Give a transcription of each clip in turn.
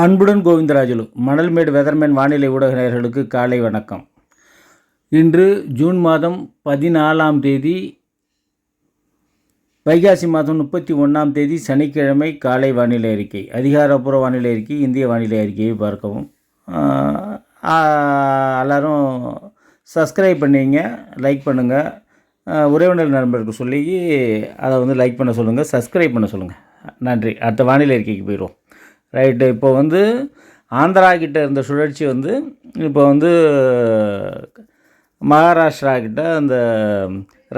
அன்புடன் கோவிந்தராஜலு மணல்மேடு வெதர்மேன் வானிலை ஊடக நேயர்களுக்கு காலை வணக்கம். இன்று ஜூன் மாதம் பதினாலாம் தேதி வைகாசி மாதம் முப்பத்தி ஒன்றாம் தேதி சனிக்கிழமை காலை வானிலை அறிக்கை. அதிகாரப்பூர்வ வானிலை அறிக்கை இந்திய வானிலை அறிக்கையை பார்க்கவும். எல்லோரும் சப்ஸ்கிரைப் பண்ணிங்க லைக் பண்ணுங்கள் உறவினர் நண்பருக்கு சொல்லி அதை வந்து லைக் பண்ண சொல்லுங்கள் சப்ஸ்கிரைப் பண்ண சொல்லுங்கள் நன்றி. அடுத்த வானிலை அறிக்கைக்கு போயிடுவோம். ரைட்டு. இப்போ வந்து ஆந்திரா கிட்ட இருந்த சுழற்சி வந்து இப்போ வந்து மகாராஷ்டிரா கிட்ட அந்த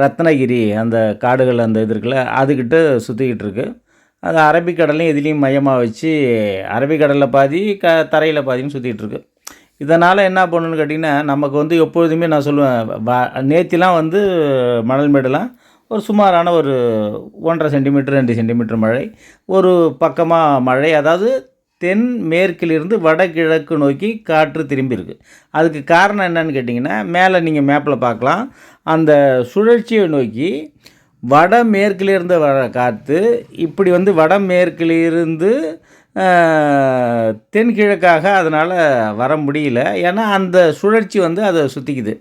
ரத்னகிரி அந்த காடுகள் அந்த இது இருக்குல்ல அதுக்கிட்ட சுற்றிக்கிட்டு இருக்கு. அது அரபிக்கடலையும் எதுலேயும் மையமாக வச்சு அரபிக்கடலில் பாதி க தரையில் பாதின்னு சுற்றிக்கிட்டு இருக்கு. இதனால் என்ன பண்ணணும்னு கேட்டிங்கன்னா நமக்கு வந்து எப்பொழுதுமே நான் சொல்லுவேன் நேத்திலாம் வந்து மணல் மேடெல்லாம் ஒரு சுமாரான ஒரு ஒன்றரை சென்டிமீட்டர் ரெண்டு சென்டிமீட்டர் மழை ஒரு பக்கமாக மழை. அதாவது தென் மேற்கிலிருந்து வடகிழக்கு நோக்கி காற்று திரும்பியிருக்கு. அதுக்கு காரணம் என்னன்னு கேட்டிங்கன்னா மேலே நீங்கள் மேப்பில் பார்க்கலாம். அந்த சுழற்சியை நோக்கி வடமேற்கிலிருந்து வர காற்று இப்படி வந்து வடமேற்கிலிருந்து தென்கிழக்காக அதனால் வர முடியல. ஏன்னா அந்த சுழற்சி வந்து அதை சுற்றிக்குது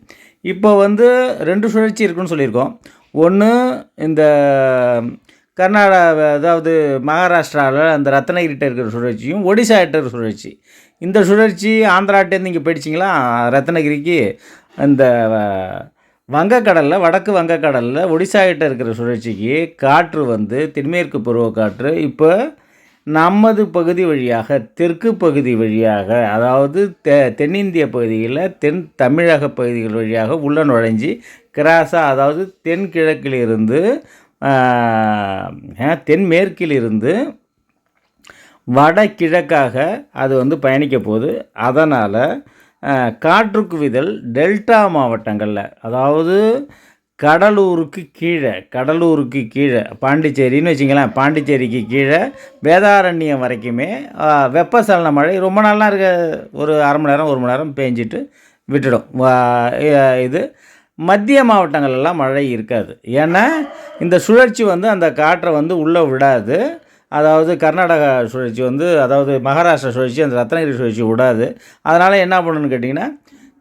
இப்போ வந்து ரெண்டு சுழற்சி இருக்குன்னு சொல்லியிருக்கோம். ஒன்று இந்த கர்நாடகா அதாவது மகாராஷ்டிராவில் அந்த ரத்னகிரிட்ட இருக்கிற சுழற்சியும் ஒடிசாட்ட இருக்கிற சுழற்சி. இந்த சுழற்சி ஆந்திராட்டேருந்து இங்கே போயிடுச்சிங்களா? ரத்னகிரிக்கு அந்த வங்கக்கடலில் வடக்கு வங்கக்கடலில் ஒடிசாகிட்ட இருக்கிற சுழற்சிக்கு காற்று வந்து தென்மேற்கு பருவக்காற்று இப்போ நமது பகுதி வழியாக தெற்கு பகுதி வழியாக அதாவது தெ தென்னிந்திய பகுதியில் தென் தமிழக பகுதிகள் வழியாக உள்ள நுழைஞ்சி கிராஸாக அதாவது தென்கிழக்கிலிருந்து தென்மேற்கிலிருந்து வடகிழக்காக அது வந்து பயணிக்க போகுது. அதனால் காற்று குவிதல் டெல்டா மாவட்டங்களில் அதாவது கடலூருக்கு கீழே கடலூருக்கு கீழே பாண்டிச்சேரின்னு வச்சிங்களேன் பாண்டிச்சேரிக்கு கீழே வேதாரண்யம் வரைக்குமே வெப்பசலன மழை ரொம்ப நாளாக இருக்க ஒரு அரை மணி நேரம் ஒரு மணி நேரம் பேஞ்சிட்டு விட்டுடும். இது மத்திய மாவட்டங்களெல்லாம் மழை இருக்காது. ஏன்னா இந்த சுழற்சி வந்து அந்த காற்றை வந்து உள்ளே விடாது. அதாவது கர்நாடகா சுழற்சி வந்து அதாவது மகாராஷ்டிரா சுழற்சி அந்த ரத்னகிரி சுழற்சி விடாது. அதனால் என்ன பண்ணணும்னு கேட்டிங்கன்னா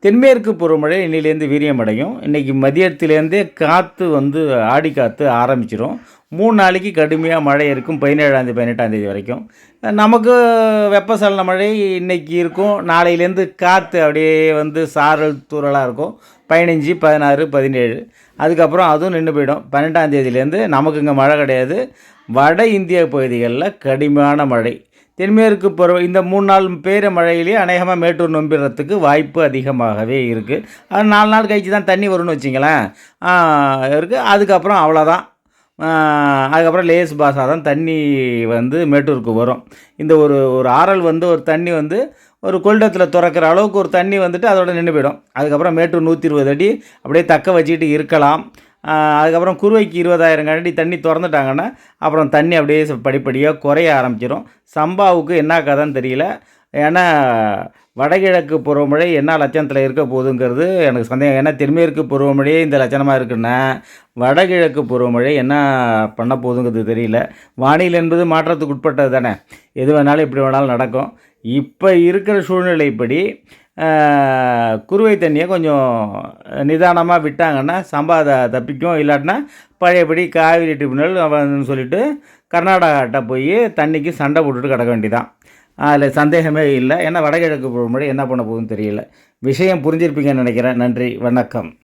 தென்மேற்கு பருவமழை இன்னிலேருந்து வீரியமடையும். இன்றைக்கி மதியத்துலேருந்தே காற்று வந்து ஆடி காற்று ஆரம்பிச்சிடும் மூணு நாளைக்கு கடுமையாக மழை இருக்கும். பதினேழாந்தேதி பதினெட்டாந்தேதி வரைக்கும். நமக்கு வெப்பசலன மழை இன்றைக்கி இருக்கும். நாளையிலேருந்து காற்று அப்படியே வந்து சாரல் தூறலாக இருக்கும். பதினஞ்சு பதினாறு பதினேழு. அதுக்கப்புறம் அதுவும் நின்று போயிடும். பன்னெண்டாம் தேதியிலேருந்து நமக்கு இங்கே மழை கிடையாது. வட இந்திய பகுதிகளில் கடுமையான மழை. தென்மேற்கு பருவ இந்த மூணு நாள் பெய்கிற மழையிலேயே அநேகமாக மேட்டூர் நொம்பிடுறதுக்கு வாய்ப்பு அதிகமாகவே இருக்குது அது நாலு நாள் கழிச்சு தான் தண்ணி வரும்னு வச்சிங்களேன். இருக்குது அதுக்கப்புறம் அவ்வளோதான். அதுக்கப்புறம் லேஸ் பாஸாக தான் தண்ணி வந்து மேட்டூருக்கு வரும். இந்த ஒரு ஒரு ஆறல் வந்து ஒரு தண்ணி வந்து ஒரு கொள்ளிடத்தில் திறக்கிற அளவுக்கு ஒரு தண்ணி வந்துட்டு அதோட நின்று போயிடும் அதுக்கப்புறம் மேட்டூர் நூற்றி இருபது அடி அப்படியே தக்க வச்சுக்கிட்டு இருக்கலாம். அதுக்கப்புறம் குருவைக்கு இருபதாயிரம் கரண்டி தண்ணி திறந்துட்டாங்கன்னா அப்புறம் தண்ணி அப்படியே படிப்படியாக குறைய ஆரம்பிச்சிடும் சம்பாவுக்கு என்ன கதைன்னு தெரியல. ஏன்னா வடகிழக்கு பருவமழை என்ன லட்சணத்தில் இருக்க போகுதுங்கிறது எனக்கு சந்தேகம். ஏன்னா தென்மேற்கு பருவமழையே இந்த லட்சணமாக இருக்குன்னா வடகிழக்கு பருவமழை என்ன பண்ண போகுதுங்கிறது தெரியல. வானிலை என்பது மாற்றத்துக்கு உட்பட்டது தானே. எது வேணாலும் எப்படி வேணாலும் நடக்கும். இப்போ இருக்கிற சூழ்நிலைப்படி குறுவை தண்ணியை கொஞ்சம் நிதானமாக விட்டாங்கன்னா சம்பா த- தப்பிக்கும். இல்லாட்டினா பழையபடி காவிரி ட்ரிபுனல் சொல்லிட்டு கர்நாடகாட்ட போய் தண்ணிக்கு சண்டை போட்டுட்டு கிடக்க வேண்டிதான் அதில் சந்தேகமே இல்லை. ஏன்னா வடகிழக்கு பருவமழை என்ன பண்ண போகுதுன்னு தெரியல. விஷயம் புரிஞ்சிருப்பீங்கன்னு நினைக்கிறேன். நன்றி. வணக்கம்.